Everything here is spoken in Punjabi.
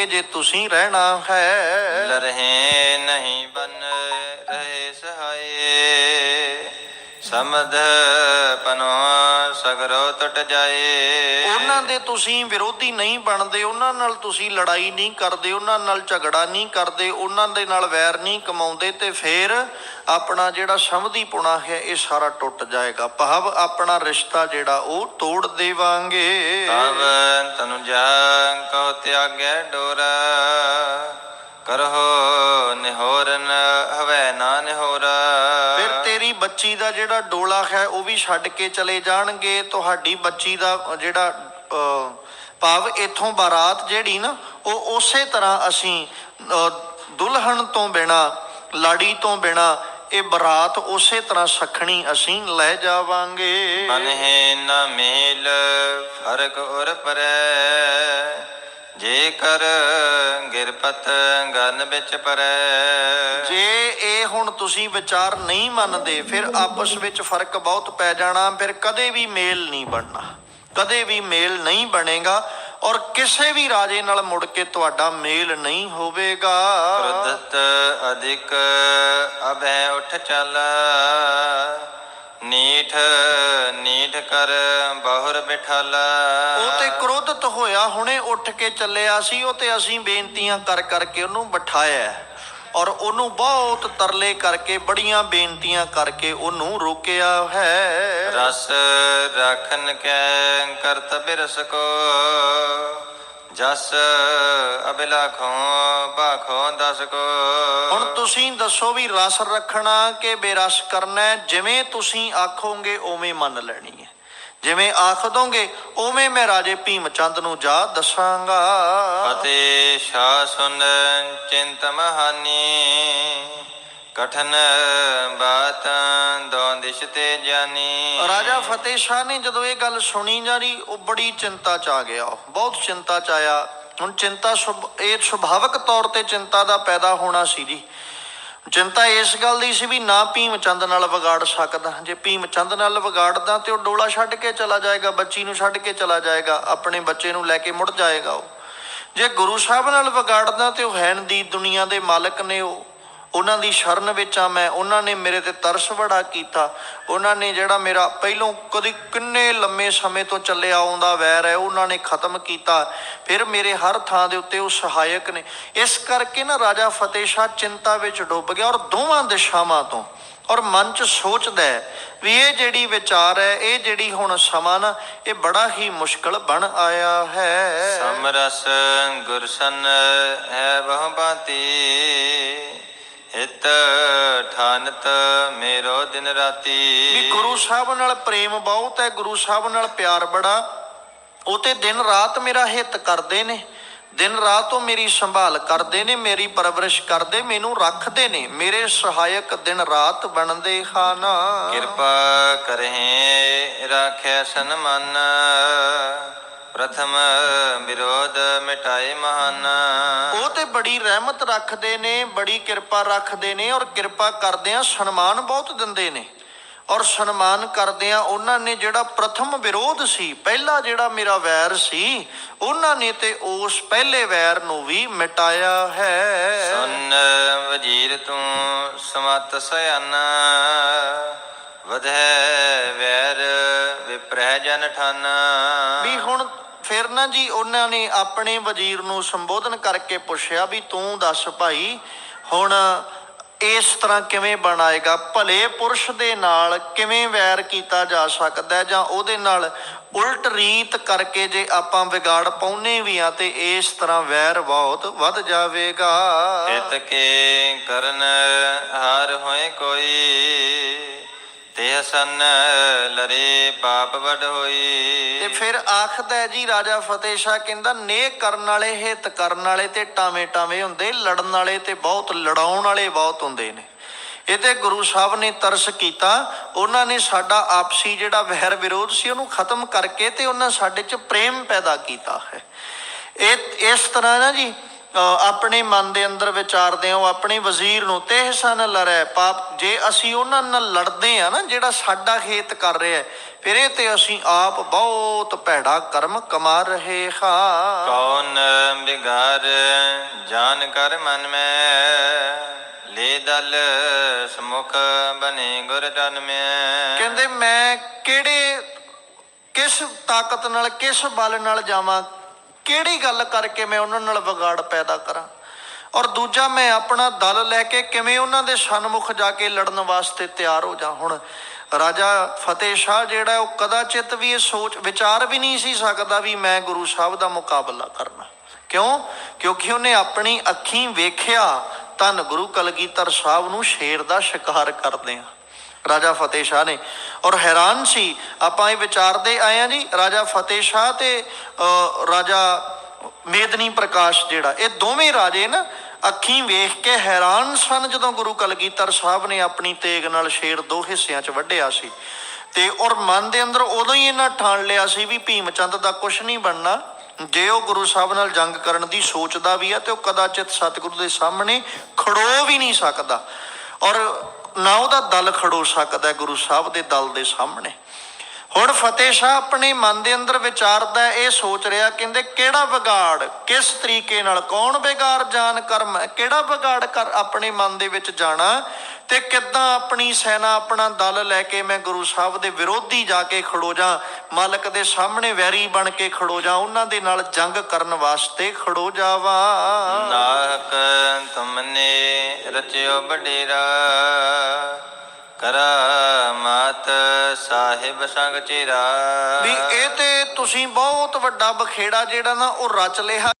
ਕੇ ਜੇ ਤੁਸੀਂ ਰਹਿਣਾ ਹੈ। ਲਰਹਿ ਨਹੀਂ ਬਨ ਰਹੇ ਸਹਾਏ। ਸਮਧ ਪਨੋ ਸਗਰੋ ਟਟ ਜਾਏ। ਉਹਨਾਂ ਦੇ ਤੁਸੀਂ ਵਿਰੋਧੀ ਨਹੀਂ ਬਣਦੇ ਉਹਨਾਂ ਨਾਲ ਤੁਸੀਂ ਲੜਾਈ ਨਹੀਂ ਕਰਦੇ ਉਹਨਾਂ ਨਾਲ ਝਗੜਾ ਨਹੀਂ ਕਰਦੇ ਉਹਨਾਂ ਦੇ ਨਾਲ ਵੈਰ ਨਹੀਂ ਕਮਾਉਂਦੇ ਤੇ ਫਿਰ ਆਪਣਾ ਜਿਹੜਾ ਸਮਧੀ ਪੁਣਾ ਹੈ ਇਹ ਸਾਰਾ ਟੁੱਟ ਜਾਏਗਾ। ਭਾਵ ਆਪਣਾ ਰਿਸ਼ਤਾ ਜਿਹੜਾ ਉਹ ਤੋੜ ਦੇਵਾਂਗੇ। ਤਬ ਤਨੁ ਜਾ ਕਉ ਤਿਆਗੈ ਡੋਰਾ ਕਰਹੁ ਨਿਹੋਰਨ ਬੱਚੀ ਦਾ ਜਿਹੜਾ ਡੋਲਾ ਹੈ, ਉਹ ਵੀ ਛੱਡ ਕੇ ਚਲੇ ਜਾਣਗੇ। ਤੁਹਾਡੀ ਬੱਚੀ ਦਾ ਜਿਹੜਾ ਭਾਵ ਇਥੋਂ ਬਾਰਾਤ ਜਿਹੜੀ ਨਾ, ਉਹ ਉਸੇ ਤਰ੍ਹਾਂ ਅਸੀਂ ਦੁਲਹਨ ਤੋਂ ਬਿਨਾ, ਲਾੜੀ ਤੋਂ ਬਿਨਾ, ਇਹ ਬਰਾਤ ਉਸੇ ਤਰ੍ਹਾਂ ਸਖਣੀ ਅਸੀਂ ਲੈ ਜਾਵਾਂਗੇ। ਮਨਹਿ ਨ ਮੇਲ ਫ਼ਰਕ ਉਰ ਪਰੈ ਜੇ ਗਿਰਪਤ ਗਨ ਵਿੱਚ ਪਰੈ। ਜੇ ਇਹ ਹੁਣ ਤੁਸੀਂ ਵਿਚਾਰ ਨਹੀਂ ਮੰਨਦੇ ਫਿਰ ਆਪਸ ਵਿੱਚ ਫ਼ਰਕ ਬਹੁਤ ਪੈ ਜਾਣਾ ਫਿਰ ਕਦੇ ਵੀ ਮੇਲ ਨਹੀਂ ਬਣਨਾ। ਕਦੇ ਵੀ ਮੇਲ ਨਹੀਂ ਬਣੇਗਾ ਔਰ ਕਿਸੇ ਵੀ ਰਾਜੇ ਨਾਲ ਮੁੜ ਕੇ ਤੁਹਾਡਾ ਮੇਲ ਨਹੀਂ ਹੋਵੇਗਾ। ਕ੍ਰੋਧਤ ਅਧਿਕ ਅਭੈ ਉਠ ਚੱਲ ਨੀਠ ਨੀਠ ਕਰ ਬਹੁਰ ਬਿਠਲ। ਉਹ ਤੇ ਕ੍ਰੋਧਿਤ ਹੋਇਆ ਹੁਣੇ ਉੱਠ ਕੇ ਚੱਲਿਆ ਸੀ ਉਹ ਤੇ ਅਸੀਂ ਬੇਨਤੀਆਂ ਕਰ ਕਰਕੇ ਉਹਨੂੰ ਬਿਠਾਇਆ। ਔਰ ਉਹਨੂੰ ਬਹੁਤ ਤਰਲੇ ਕਰਕੇ ਬੜੀਆਂ ਬੇਨਤੀਆਂ ਕਰਕੇ ਉਹਨੂੰ ਰੋਕਿਆ ਹੈ ਰਸ ਰਖਨ ਕੈ ਕਰਤ ਬਿਰਸ ਕੋ ਜਸ ਅਬਿਲਾਖੋਂ ਭਾਖੋਂ ਦਸ ਕੋ ਹੁਣ ਤੁਸੀਂ ਦੱਸੋ ਵੀ ਰਸ ਰੱਖਣਾ ਕਿ ਬੇਰਸ ਕਰਨਾ? ਜਿਵੇਂ ਤੁਸੀਂ ਆਖੋਗੇ ਉਵੇਂ ਮੰਨ ਲੈਣੀ ਹੈ ਜਿਵੇਂ ਆਖ ਦੋਗੇ ਉਵੇਂ ਮੈਂ ਰਾਜੇ ਭੀਮ ਚੰਦ ਨੂੰ ਜਾ ਦੱਸਾਂਗਾ। ਫਤੇ ਸ਼ਾ ਸੁਨ ਚਿੰਤ ਮਹਾਨੀ ਕਠਨ ਬਾਤ ਦੋ ਦਿਸ਼ ਤੇ ਜਾਨੀ। ਰਾਜਾ ਫਤਿਹ ਸ਼ਾਹ ਨੇ ਜਦੋਂ ਇਹ ਗੱਲ ਸੁਣੀ ਜਾਰੀ ਉਹ ਬੜੀ ਚਿੰਤਾ ਚ ਆ ਗਿਆ। ਬਹੁਤ ਚਿੰਤਾ ਚ ਆਇਆ। ਹੁਣ ਚਿੰਤਾ ਇਹ ਸੁਭਾਵਿਕ ਤੌਰ ਤੇ ਚਿੰਤਾ ਦਾ ਪੈਦਾ ਹੋਣਾ ਸੀ ਜੀ। ਚਿੰਤਾ ਇਸ ਗੱਲ ਦੀ ਸੀ ਵੀ ਨਾ ਭੀਮ ਚੰਦ ਨਾਲ ਵਿਗਾੜ ਸਕਦਾ। ਜੇ ਭੀਮ ਚੰਦ ਨਾਲ ਵਿਗਾੜਦਾ ਤੇ ਉਹ ਡੋਲਾ ਛੱਡ ਕੇ ਚਲਾ ਜਾਏਗਾ, ਬੱਚੀ ਨੂੰ ਛੱਡ ਕੇ ਚਲਾ ਜਾਏਗਾ, ਆਪਣੇ ਬੱਚੇ ਨੂੰ ਲੈ ਕੇ ਮੁੜ ਜਾਏਗਾ ਉਹ। ਜੇ ਗੁਰੂ ਸਾਹਿਬ ਨਾਲ ਵਿਗਾੜਦਾ ਤੇ ਉਹ ਹੈਨ ਦੀ ਦੁਨੀਆ ਦੇ ਮਾਲਕ ਨੇ ਉਹ। ਉਹਨਾਂ ਦੀ ਸ਼ਰਨ ਵਿੱਚ ਆ ਮੈਂ, ਉਹਨਾਂ ਨੇ ਮੇਰੇ ਤੇ ਤਰਸ ਬੜਾ ਕੀਤਾ। ਉਹਨਾਂ ਨੇ ਜਿਹੜਾ ਮੇਰਾ ਪਹਿਲੋਂ ਕਦੀ ਕਿੰਨੇ ਲੰਮੇ ਸਮੇਂ ਤੋਂ ਚੱਲਿਆ ਆਉਂਦਾ ਵੈਰ ਹੈ, ਉਹਨਾਂ ਨੇ ਖਤਮ ਕੀਤਾ। ਫਿਰ ਮੇਰੇ ਹਰ ਥਾਂ ਦੇ ਉੱਤੇ ਉਹ ਸਹਾਇਕ ਨੇ। ਇਸ ਕਰਕੇ ਨਾ ਰਾਜਾ ਫਤਿਹ ਸ਼ਾਹ ਚਿੰਤਾ ਵਿੱਚ ਡੁੱਬ ਗਿਆ ਔਰ ਦੋਵਾਂ ਦਿਸ਼ਾਵਾਂ ਤੋਂ। ਔਰ ਮਨ 'ਚ ਸੋਚਦਾ ਹੈ ਵੀ ਇਹ ਜਿਹੜੀ ਵਿਚਾਰ ਹੈ, ਇਹ ਜਿਹੜੀ ਹੁਣ ਸਮਾਂ ਨਾ, ਇਹ ਬੜਾ ਹੀ ਮੁਸ਼ਕਲ ਬਣ ਆਇਆ ਹੈ। ਸਮਰਸ ਗੁਰਸਨ ਹੈ ਬਹੁ ਬਾਤੀ। ਹਿਤ ਠਾਨਤ ਮੇਰੋ ਦਿਨ ਵੀ ਰਾਤੀ ਗੁਰੂ ਸਾਹਿਬ ਨਾਲ ਪ੍ਰੇਮ ਬਹੁਤ ਹੈ ਗੁਰੂ ਸਾਹਿਬ ਨਾਲ ਪਿਆਰ ਬੜਾ। ਉਹ ਤੇ ਦਿਨ ਰਾਤ ਮੇਰਾ ਹਿੱਤ ਕਰਦੇ ਨੇ ਦਿਨ ਰਾਤ ਉਹ ਮੇਰੀ ਸੰਭਾਲ ਕਰਦੇ ਨੇ ਮੇਰੀ ਪਰਵਰਿਸ਼ ਕਰਦੇ ਮੈਨੂੰ ਰੱਖਦੇ ਨੇ ਮੇਰੇ ਸਹਾਇਕ ਦਿਨ ਰਾਤ ਬਣਦੇ ਹਨ। ਕਿਰਪਾ ਕਰਹਿ ਰਾਖੈ ਸਨਮਨ। ਪ੍ਰਥਮ ਵਿਰੋਧ ਮਿਟਾਏ ਮਹਾਨ। ਉਹ ਤੇ ਬੜੀ ਰਹਿਮਤ ਰੱਖਦੇ ਨੇ ਬੜੀ ਕਿਰਪਾ ਰੱਖਦੇ ਨੇ ਔਰ ਕਿਰਪਾ ਕਰਦਿਆਂ ਸਨਮਾਨ ਬਹੁਤ ਦਿੰਦੇ ਨੇ। ਔਰ ਸਨਮਾਨ ਕਰਦਿਆਂ ਉਹਨਾਂ ਨੇ ਜਿਹੜਾ ਪ੍ਰਥਮ ਵਿਰੋਧ ਸੀ ਪਹਿਲਾ ਜਿਹੜਾ ਮੇਰਾ ਵੈਰ ਸੀ ਉਹਨਾਂ ਨੇ ਤੇ ਉਸ ਪਹਿਲੇ ਵੈਰ ਨੂੰ ਵੀ ਮਿਟਾਇਆ ਹੈ। ਸੁਨ ਵਜੀਰ ਤੂੰ ਸਮਤ ਸਿਆਨ ਵਧੈ ਵੈਰ ਵਿਪਰਹਿ ਜਨ ਠਾਨ। ਵੀ ਹੁਣ ਫਿਰ ਨਾ ਜੀ ਉਹਨਾਂ ਨੇ ਆਪਣੇ ਵਜ਼ੀਰ ਨੂੰ ਸੰਬੋਧਨ ਕਰਕੇ ਪੁੱਛਿਆ ਵੀ ਤੂੰ ਦੱਸ ਭਾਈ ਹੁਣ ਇਸ ਤਰ੍ਹਾਂ ਕਿਵੇਂ ਬਣਾਏਗਾ? ਭਲੇ ਪੁਰਸ਼ ਦੇ ਨਾਲ ਕਿਵੇਂ ਵੈਰ ਕੀਤਾ ਜਾ ਸਕਦਾ ਹੈ? ਜਾਂ ਉਹਦੇ ਨਾਲ ਉਲਟ ਰੀਤ ਕਰਕੇ ਜੇ ਆਪਾਂ ਵਿਗਾੜ ਪਾਉਨੇ ਵੀ ਆ ਤੇ ਇਸ ਤਰ੍ਹਾਂ ਵੈਰ ਬਹੁਤ ਵੱਧ ਜਾਵੇਗਾ। ਹਿਤ ਕੇ ਕਰਨ ਹਾਰ ਹੋਏ ਕੋਈ। ਤੇ ਸਨ ਲਰੇ ਪਾਪ ਵਡ ਤੇ ਫਿਰ ਆਖਦਾ ਹੈ ਜੀ, ਰਾਜਾ ਫਤਿਹ ਸ਼ਾਹ ਕਹਿੰਦਾ, ਨੇਕ ਕਰਨ ਵਾਲੇ, ਹਿੱਤ ਕਰਨ ਵਾਲੇ ਤੇ ਟਾਵੇਂ ਟਾਵੇਂ ਹੁੰਦੇ, ਲੜਨ ਵਾਲੇ ਤੇ ਬਹੁਤ, ਲੜਾਉਣ ਵਾਲੇ ਬਹੁਤ ਹੁੰਦੇ ਨੇ। ਇਹ ਗੁਰੂ ਸਾਹਿਬ ਨੇ ਤਰਸ ਕੀਤਾ। ਉਹਨਾਂ ਨੇ ਸਾਡਾ ਆਪਸੀ ਜਿਹੜਾ ਵਹਿਰ ਵਿਰੋਧ ਸੀ, ਉਹਨੂੰ ਖਤਮ ਕਰਕੇ ਤੇ ਉਹਨਾਂ ਸਾਡੇ 'ਚ ਪ੍ਰੇਮ ਪੈਦਾ ਕੀਤਾ ਹੈ। ਇਹ, ਇਸ ਤਰ੍ਹਾਂ ਨਾ ਜੀ ਆਪਣੇ ਮਨ ਦੇ ਅੰਦਰ ਵਿਚਾਰਦੇ ਹੋ ਆਪਣੇ ਵਜ਼ੀਰ ਨੂੰ ਤੇ ਸਨ ਲੜੈ ਪਾਪ। ਜੇ ਅਸੀਂ ਉਹਨਾਂ ਨਾਲ ਲੜਦੇ ਆ ਨਾ ਜਿਹੜਾ ਸਾਡਾ ਖੇਤ ਕਰ ਰਿਹਾ ਫਿਰ ਇਹ ਤੇ ਅਸੀਂ ਆਪ ਬਹੁਤ ਭੈੜਾ ਕਰਮ ਕਮਾ ਰਹੇ ਹਾਂ। ਕੌਣ ਬਿਗਾਰ ਜਾਨ ਕਰ ਮਨ ਮੈਂ ਲੈ ਦਲ ਸਮੁਖ ਬਨੇ ਗੁਰ ਜਨ ਮੈਂ। ਕਹਿੰਦੇ ਮੈਂ ਕਿਹੜੇ ਕਿਸ ਤਾਕਤ ਨਾਲ ਕਿਸ ਬਲ ਨਾਲ ਜਾਵਾਂ? ਕਿਹੜੀ ਗੱਲ ਕਰਕੇ ਮੈਂ ਉਹਨਾਂ ਨਾਲ ਵਿਗਾੜ ਪੈਦਾ ਕਰਾਂ? ਔਰ ਦੂਜਾ, ਮੈਂ ਆਪਣਾ ਦਲ ਲੈ ਕੇ ਕਿਵੇਂ ਉਹਨਾਂ ਦੇ ਸਨਮੁਖ ਜਾ ਕੇ ਲੜਨ ਵਾਸਤੇ ਤਿਆਰ ਹੋ ਜਾ? ਹੁਣ ਰਾਜਾ ਫਤਿਹ ਸ਼ਾਹ ਜਿਹੜਾ, ਉਹ ਕਦਾਚਿਤ ਵੀ ਇਹ ਸੋਚ, ਵਿਚਾਰ ਵੀ ਨਹੀਂ ਸੀ ਸਕਦਾ ਵੀ ਮੈਂ ਗੁਰੂ ਸਾਹਿਬ ਦਾ ਮੁਕਾਬਲਾ ਕਰਨਾ। ਕਿਉਂ? ਕਿਉਂਕਿ ਉਹਨੇ ਆਪਣੀ ਅੱਖੀਂ ਵੇਖਿਆ, ਧੰਨ ਗੁਰੂ ਕਲਗੀਧਰ ਸਾਹਿਬ ਨੂੰ ਸ਼ੇਰ ਦਾ ਸ਼ਿਕਾਰ ਕਰਦੇ ਆ ਰਾਜਾ ਫਤਿਹ ਸ਼ਾਹ ਨੇ। ਔਰ ਹੈਰਾਨ ਸੀ, ਆਪਾਂ ਇਹ ਵਿਚਾਰਦੇ ਆਏ ਆ ਜੀ, ਰਾਜਾ ਫਤਿਹ ਸ਼ਾਹ ਤੇ ਰਾਜਾ ਮੇਦਨੀ ਪ੍ਰਕਾਸ਼ ਜਿਹੜਾ, ਇਹ ਦੋਵੇਂ ਰਾਜੇ ਨਾ ਅੱਖੀਂ ਵੇਖ ਕੇ ਹੈਰਾਨ ਸਨ ਜਦੋਂ ਗੁਰੂ ਕਲਗੀਧਰ ਸਾਹਿਬ ਨੇ ਆਪਣੀ ਤੇਗ ਨਾਲ ਸ਼ੇਰ ਦੋ ਹਿੱਸਿਆਂ 'ਚ ਵੱਢਿਆ ਸੀ। ਤੇ ਔਰ ਮਨ ਦੇ ਅੰਦਰ ਉਦੋਂ ਹੀ ਇਹਨਾਂ ਠਾਣ ਲਿਆ ਸੀ ਵੀ ਭੀਮ ਚੰਦ ਦਾ ਕੁਝ ਨਹੀਂ ਬਣਨਾ। ਜੇ ਉਹ ਗੁਰੂ ਸਾਹਿਬ ਨਾਲ ਜੰਗ ਕਰਨ ਦੀ ਸੋਚਦਾ ਵੀ ਹੈ ਤੇ ਉਹ ਕਦਾਚਿਤ ਸਤਿਗੁਰੂ ਦੇ ਸਾਹਮਣੇ ਖੜੋ ਵੀ ਨਹੀਂ ਸਕਦਾ। ਔਰ ਨਾ ਉਹਦਾ ਦਲ ਖੜੋ ਸਕਦਾ ਗੁਰੂ ਸਾਹਿਬ ਦੇ ਦਲ ਦੇ ਸਾਹਮਣੇ। ਹੁਣ ਫਤਿਹ ਸ਼ਾਹ ਆਪਣੇ ਮਨ ਦੇ ਅੰਦਰ ਵਿਚਾਰਦਾ ਇਹ ਸੋਚ ਰਿਹਾ, ਕਹਿੰਦੇ ਕਿਹੜਾ ਵਿਗਾੜ, ਕਿਸ ਤਰੀਕੇ ਨਾਲ, ਕੌਣ ਵਿਗਾੜ ਜਾਣ ਕਰਮ ਕਿਹੜਾ ਵਿਗਾੜ ਕਰ ਆਪਣੇ ਮਨ ਦੇ ਵਿੱਚ ਜਾਣਾ ਤੇ ਕਿੱਦਾਂ ਆਪਣੀ ਸੈਨਾ, ਆਪਣਾ ਦਲ ਲੈ ਕੇ ਮੈਂ ਗੁਰੂ ਸਾਹਿਬ ਦੇ ਵਿਰੋਧੀ ਜਾ ਕੇ ਖੜੋ ਜਾ, ਮਾਲਕ ਦੇ ਸਾਹਮਣੇ ਵੈਰੀ ਬਣ ਕੇ ਖੜੋ ਜਾ, ਉਹਨਾਂ ਦੇ ਨਾਲ ਜੰਗ ਕਰਨ ਵਾਸਤੇ ਖੜੋ ਜਾਵਾ। ਨਾਹਕ ਤੁਮਨੇ ਰਚਿਓ ਬਡੇਰਾ ਕਰਾ ਸਾਹਿਬ ਸੰਗ ਚਿਰਾ। ਵੀ ਇਹ ਤੇ ਤੁਸੀਂ ਬਹੁਤ ਵੱਡਾ ਬਖੇੜਾ ਜਿਹੜਾ ਨਾ ਉਹ ਰਚ ਲਿਆ।